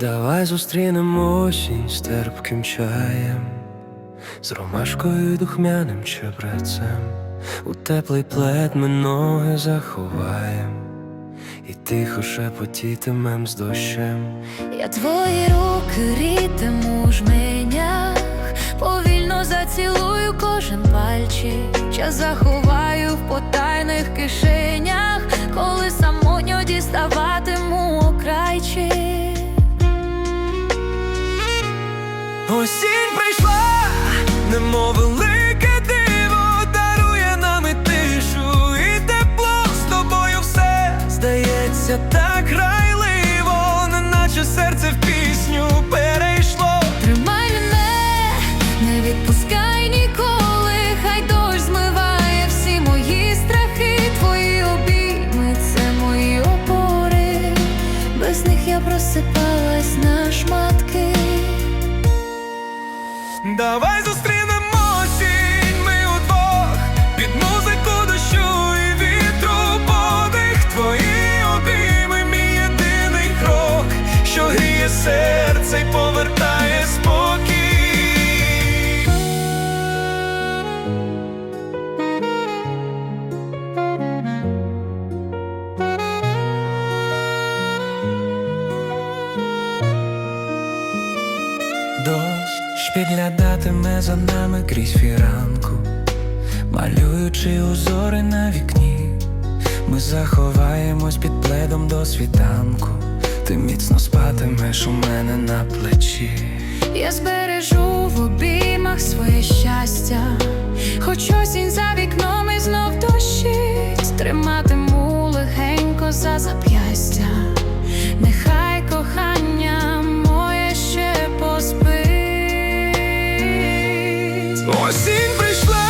Давай зустрінемо осінь з терпким чаєм, з ромашкою духмяним чебрецем, у теплий плед ми ноги заховаєм, і тихо шепотітимем з дощем. Я твої руки рітиму жменях, повільно зацілую кожен пальчик, час заховаю в потайних кишенях, коли самотньо прийшла, немов велике диво, дарує нам і тишу, і тепло з тобою все здається так грайливо, Давай зустрінемо осінь, ми удвох під музику дощу і вітру подих. Твої обійми, мій єдиний крок, що гріє серце й повертає Дощ підглядатиме за нами крізь фіранку, малюючи узори на вікні, ми заховаємось під пледом до світанку, ти міцно спатимеш у мене на плечі. Я збережу в обіймах Осінь прийшла,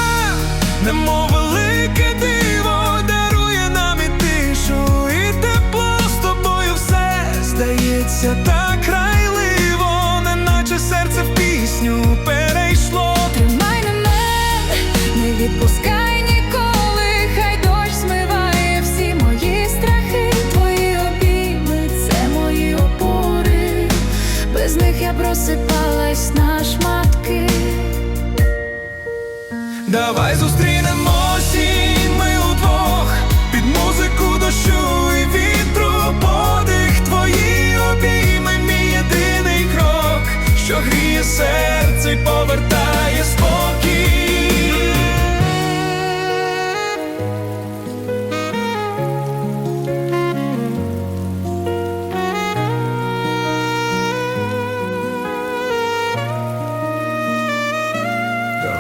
немов велике диво, дарує нам і тишу, і тепло з тобою все здається так крайливо, неначе серце в пісню перейшло. Тримай мене, не відпускай ніколи, хай дощ змиває всі мої страхи, твої обійми, мої опори, без них я просипалась на Давай зустрінемо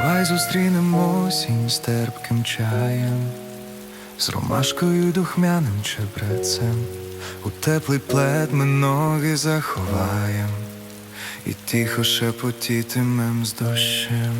Давай зустрінемо осінь з терпким чаєм, з ромашкою духмяним чебрецем. У теплий плед ми ноги заховаєм, і тихо шепотітимем з дощем.